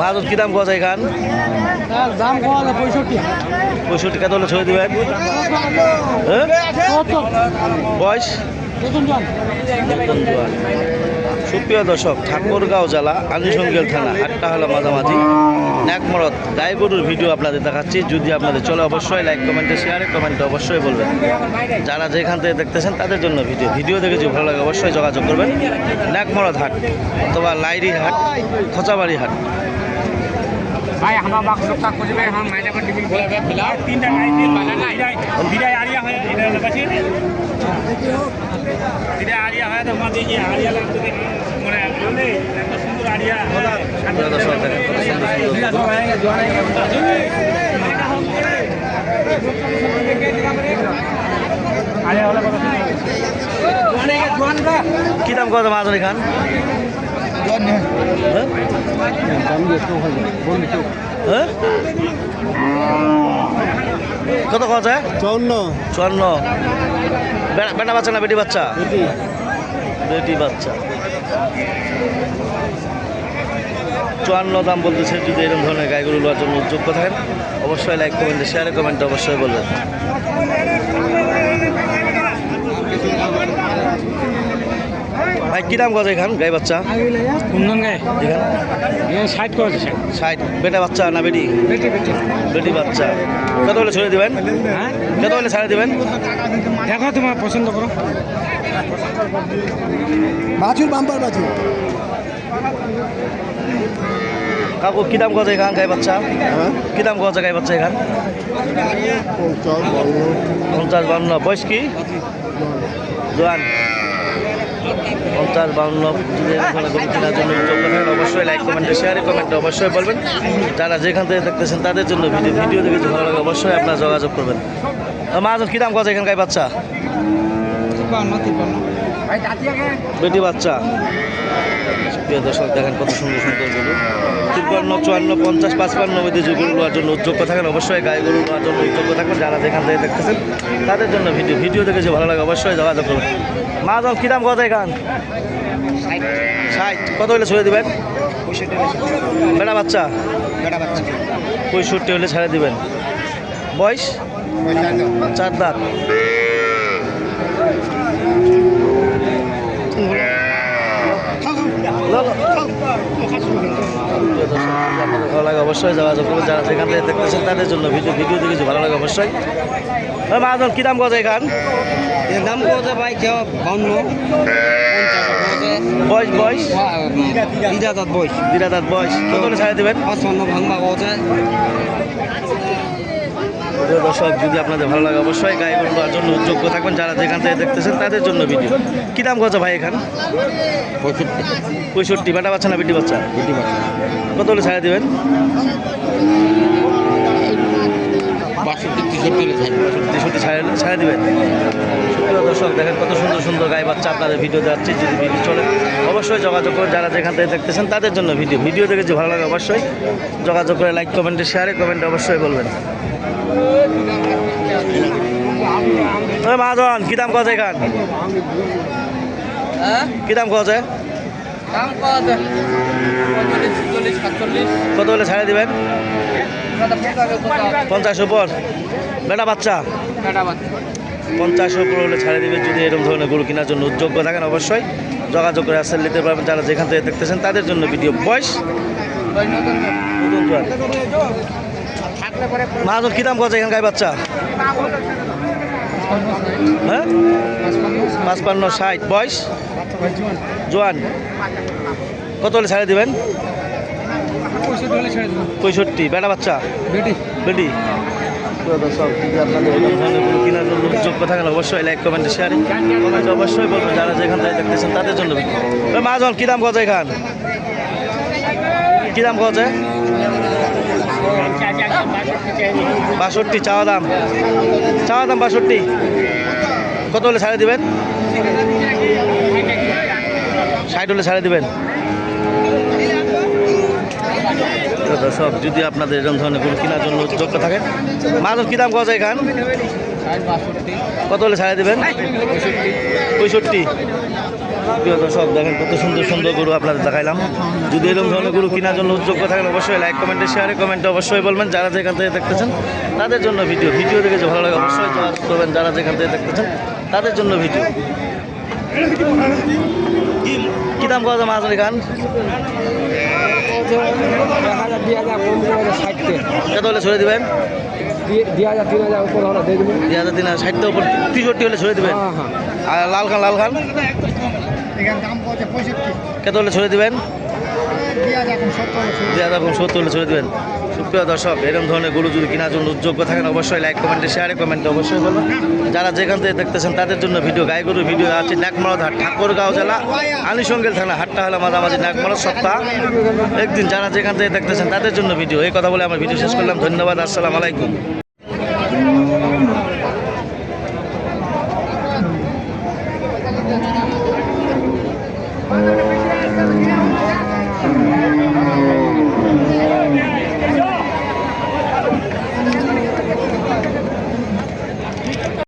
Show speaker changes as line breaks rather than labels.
মাদুর কি দাম গজা এখান
দাম পঁয়ষট্টি।
পঁয়ষট্টি কত হলে ছয় দেবেন বয়স। সুপ্রিয় দর্শক ঠাকুরগাঁও জেলা আনিসঙ্গেল থানা আটটা হলো মাঝামাঝি ন্যাকমরত গাই গরুর ভিডিও আপনাদের দেখাচ্ছি। যদি আপনাদের চলে অবশ্যই লাইক কমেন্টে শেয়ারে কমেন্টে অবশ্যই বলবেন। যারা যেখান থেকে দেখতেছেন তাদের জন্য ভিডিও। ভিডিও দেখে যদি ভালো লাগে অবশ্যই যোগাযোগ করবেন। ন্যাকমরত হাট অথবা লাইরি হাট খোঁচাবাড়ি হাট
ভাই আমার বাক লোকটা করবে আমার মাইনে করে টিফিন খেলাবে ফেলা তিনটা গাড়ি দিয়ে বানা না বিদায় বিদায় আরিয়া হয় এটা হলো কাছে বিদায় আরিয়া হয় তো মা দেখি আরিয়া লাগতো মানে বলে এত সুন্দর আরিয়া
সুন্দর
আরিয়া হলো কত
কি দাম কত মাছ খান? হ্যাঁ? কত কথা চুয়ান্ন। বে- বেটা বাচ্চা না বেটি বাচ্চা? বেটি। বাচ্চা। চুয়ান্ন দাম বলতেছে যদি এরকম ধরনের গাইগুলো নেওয়ার জন্য উদ্যোগ থাকেন অবশ্যই লাইক কমেন্টে শেয়ারে কমেন্টে অবশ্যই বলবেন। ভাই কী দাম কথা এখান? গাই বাচ্চা?
কুন্দন গায়ে
এখান
ষাট ষাট।
বেটা বাচ্চা না বেটি?
বেটি বেটি।
বেটি বাচ্চা। কত হলে ছড়ে দেবেন?
হ্যাঁ?
কত হলে ছাড়ে দেবেন?
দেখো তোমার পছন্দ করো।
বাছুর বাম্পার বাছুর।
কাকু কী দাম কথা এখান গাই বাচ্চা?
হ্যাঁ?
কী দাম কথা গাই বাচ্চা এখান?
পঞ্চাশ বান্ন।
বয়স কি? জোয়ান। পঞ্চাশ কেনার জন্য অবশ্যই লাইক কমেন্টে শেয়ারে কমেন্টে অবশ্যই বলবেন। যারা যেখান থেকে দেখতেছেন তাদের জন্য ভিডিও ভিডিও দেখে ভালো লাগে অবশ্যই আপনার যোগাযোগ করবেন। মাজন কী দাম কথা এখানকার বাচ্চা? বেটি বাচ্চা। প্রিয় দর্শক, দেখেন কত সুন্দর সুন্দর গরু। তিপ্পান্ন চুয়ান্ন, পঞ্চাশ, পাঁচপান্ন মধ্যে যে গরু নেওয়ার জন্য উদ্যোগ থাকেন। অবশ্যই গায়ে গরু নেওয়ার জন্য উদ্যোগ থাকবেন যারা যেখান থেকে দেখতেছেন, তাদের জন্য ভিডিও ভিডিও দেখে যে ভালো লাগে, অবশ্যই যোগাযোগ করবেন। মা দাম কী দাম কত এখান? ষাট। কত হলে ছেড়ে দেবেন? বেটা বাচ্চা? পঁয়ষট্টি হলে ছেড়ে দেবেন। বয়স? চার দাঁত ভালো লাগে অবশ্যই যোগাযোগ করবেন যারা সেখান থেকে দেখতেছেন তাদের জন্য ভিডিও ভিডিও দেখেছি ভালো লাগে অবশ্যই। মাহাজন কী দাম কত এখান?
দাম কত ভাই কেউ বান্ন
বয়স বয়স?
দিদা তার বয়স।
দিরা দাঁত বয়স। কত হলে ছাড়ে দেবেন?
পাঁচপান্ন ভাঙবা কত
প্রিয় দর্শক যদি আপনাদের ভালো লাগে অবশ্যই গায়ে নেওয়ার জন্য যোগ্য থাকবেন। যারা যেখান থেকে দেখতেছেন তাদের জন্য ভিডিও। কী দাম কত ভাই এখান?
পঁয়ষট্টি।
পঁয়ষট্টি। বেটা বাচ্চা না বেটি বাচ্চা?
বেটি বাচ্চা।
কত হলে ছাড়ে দেবেন?
বাষট্টি তেষট্টি
তেষট্টি ছাড়ে ছাড়ে দেবেন। সুপ্রিয় দর্শক দেখেন কত সুন্দর সুন্দর গায়ে বাচ্চা আপনাদের ভিডিও যাচ্ছে যদি ভিডিও চলে অবশ্যই যোগাযোগ করে যারা যেখান থেকে দেখতেছেন তাদের জন্য ভিডিও ভিডিও দেখে যে ভালো লাগে অবশ্যই যোগাযোগ করে লাইক কমেন্টে শেয়ারে কমেন্টে অবশ্যই বলবেন। মাহাজন কী দাম কত এখান? কী দাম কত?
দাম কত পঁয়তাল্লিশ সাতচল্লিশ।
কত হলে ছাড়ে দিবেন? পঞ্চাশ উপর। বেটা বাচ্চা? পঞ্চাশ উপর হলে ছাড়ে দিবে যদি এরকম ধরনের গরু কেনার জন্য উদ্যোগ থাকেন অবশ্যই যোগাযোগ করে আসলে নিতে পারবেন। যারা যেখান থেকে দেখতেছেন তাদের জন্য ভিডিও। বয়স? মাহাজন কী দাম কত এখানে গাই বাচ্চা? হ্যাঁ? পাঁচপান্ন ষাট। বয়স? জোয়ান কত হলে ছাড়ে দিবেন? পঁয়ষট্টি বেটা বাচ্চা?
বেটি।
বেটি? কেনার জন্য যোগ্য থাকেন অবশ্যই লাইক কমেন্টে শেয়ারে অবশ্যই বলবেন যারা যেখান থেকে দেখতেছেন তাদের জন্য। মাজন কী দাম কত এখান? কী দাম কত? বাষট্টি চাওয়া দাম। চাওয়া দাম বাষট্টি। কত হলে ছাড়ে দিবেন? ষাট হলে ছাড়ে দেবেন। সব যদি আপনাদের এরকম ধরনের গরু কেনার জন্য যোগ্য থাকেন, মাদক কী দাম কত এখান? কত হলে ছাড়ে দেবেন? পঁয়ষট্টি। দর্শক, দেখেন কত সুন্দর সুন্দর গরু আপনাদের দেখাইলাম। যদি এরকম ধরনের গরু কেনার জন্য যোগ্য থাকেন, অবশ্যই লাইক কমেন্টে শেয়ারে কমেন্টে অবশ্যই বলবেন। যারা যেখান থেকে দেখতেছেন, তাদের জন্য ভিডিও ভিডিও দেখে ভালো লাগে, অবশ্যই করবেন, যারা যেখান থেকে দেখতেছেন, তাদের জন্য ভিডিও দাম কত মাছ খান
দুই হাজার কম করে ষাটতে
কত হলে ছড়ে দেবেন?
দুই হাজার তিন হাজার উপর হলে দিয়ে
দুই হাজার তিন হাজার ষাটটা উপর তেষট্টি হলে ছড়ে দেবেন।
হ্যাঁ হ্যাঁ।
আর লাল খান লাল খান?
এখানে কত
হলে ছড়ে দিবেন?
হাজার এখন সত্তর
হলে দেবেন। সুপ্রিয় দর্শক, এরকম ধরনের গরু যদি কেনার জন্য যোগ্য থাকেন, অবশ্যই লাইক কমেন্টে শেয়ারে কমেন্টে অবশ্যই বলবেন। যারা যেখান থেকে দেখতেছেন, তাদের জন্য ভিডিও গাই গরু ভিডিও আছে নাকমারদ হাট, ঠাকুরগাঁও জেলা আলিসঙ্গেল থানা, হাটটা হলো মাঝামাঝি নাকমারদ সপ্তাহ। একদিন যারা যেখান থেকে দেখতেছেন, তাদের জন্য ভিডিও এই কথা বলে আমার ভিডিও শেষ করলাম। ধন্যবাদ, আসসালামু আলাইকুম।